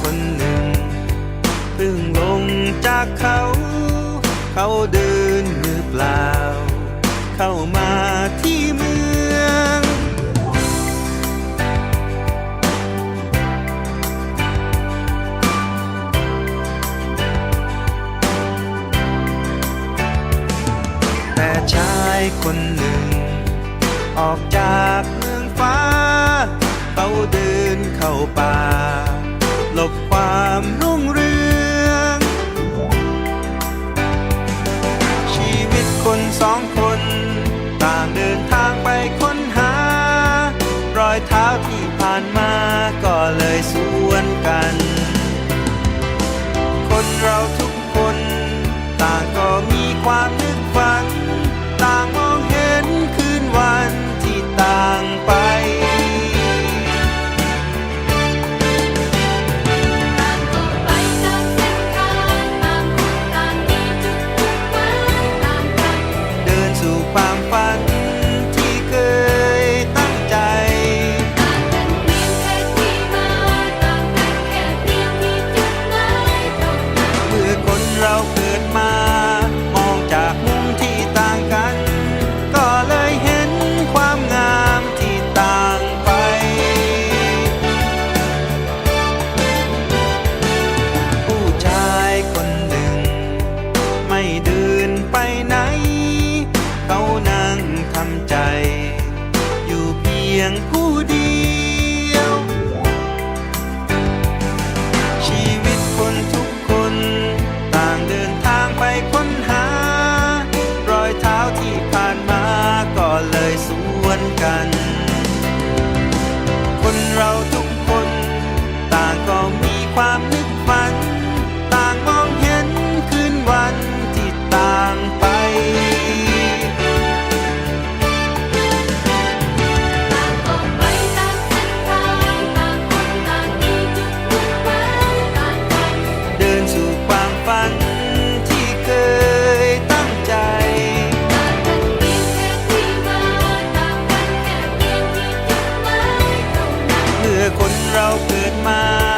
คนหนึ่งเพิ่งลงจากเขา เขาเดินมือเปล่า เข้ามาที่เมืองแต่ชายคนหนึ่ง ออกจากเมืองฟ้า เขาเดินเข้าป่า หลบความรู้ คนเราเกิดมา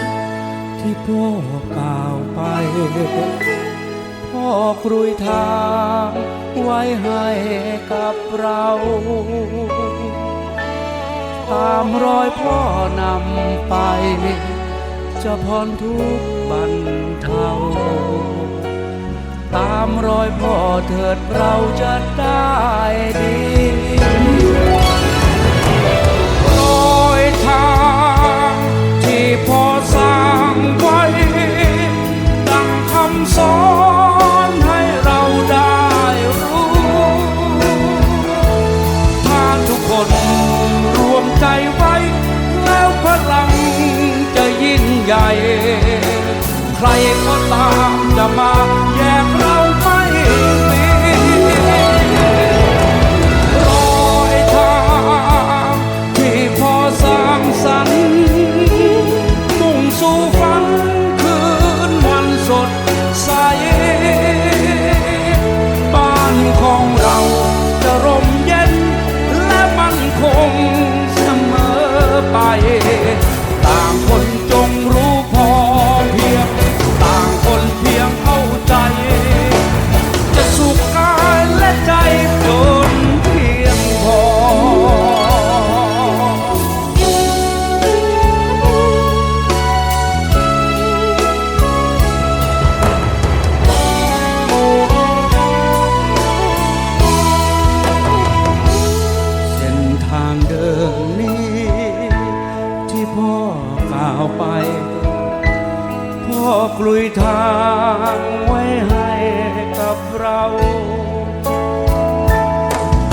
ที่พ่อกล่าวไป พ่อครุยทางไว้ให้กับเรา ตามรอยพ่อนำไป จะพ้นทุกบรรเทาตามรอยพ่อเถิดเราจะได้ดี ใกล่าวไป พ่อกลุยทางไว้ให้กับเรา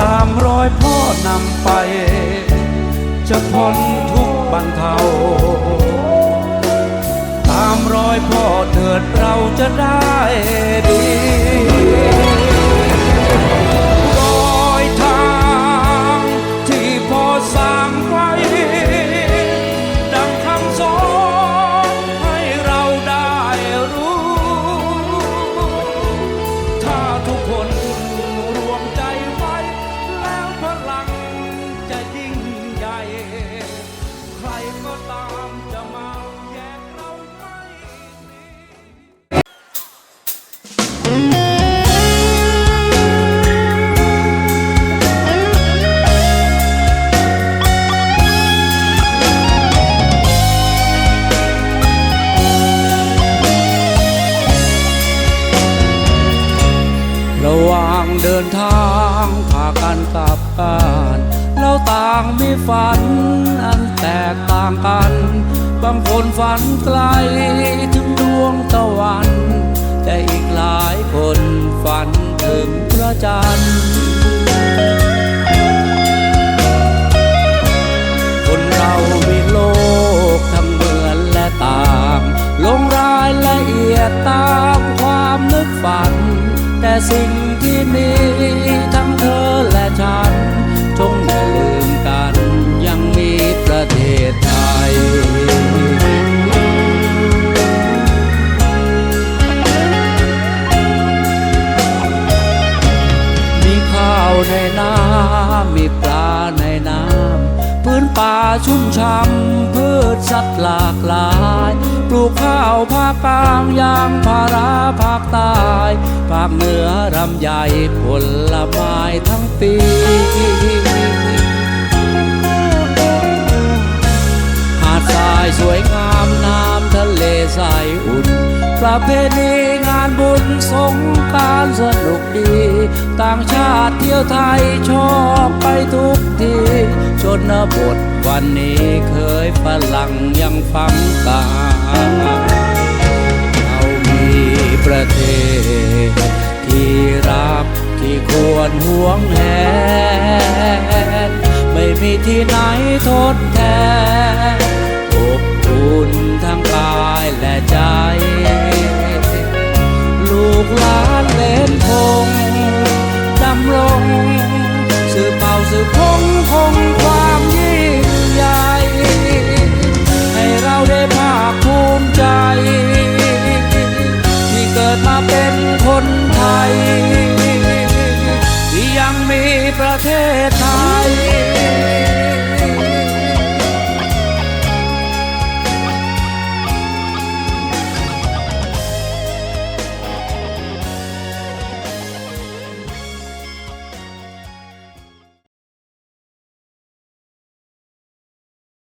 ตามรอยพ่อนำไป จะพ้นทุกบรรเทา ตามรอยพ่อเถิดเราจะได้ดีางคนฝันไกลถึงดวงตะวัน แต่อีกหลายคนฝันถึงพระจันทร์คนเรามีโลกทั้งเหมือนและต่าง ลงรายละเอียดตามความนึกฝัน แต่สิ่งที่มี ในน้ำมีปลาในน้ำพื้นป่าชุ่มช่ำพืชสัตว์หลากหลาย ปลูกข้าวภาคกลางยางพาราภาคใต้ภาคเหนือรำใหญ่ผลไม้ทั้งปีหาดทรายสวยงามน้ำทะเลใสอุ่นประเพณีงาน บุญสงการสนุกดี ต่างชาติเที่ยวไทยชอบไปทุกทีชนบทวันนี้เคยฝรั่งยังฟังตาเรามีประเทศ ที่รักที่ควรห่วงแหนไม่มีที่ไหนทดแท สืบเผ่าสืบพงคงความยิ่งใหญ่ให้เราได้ภาคภูมิใจ ที่เกิดมาเป็นคนไทย ที่ยังมีประเทศไทย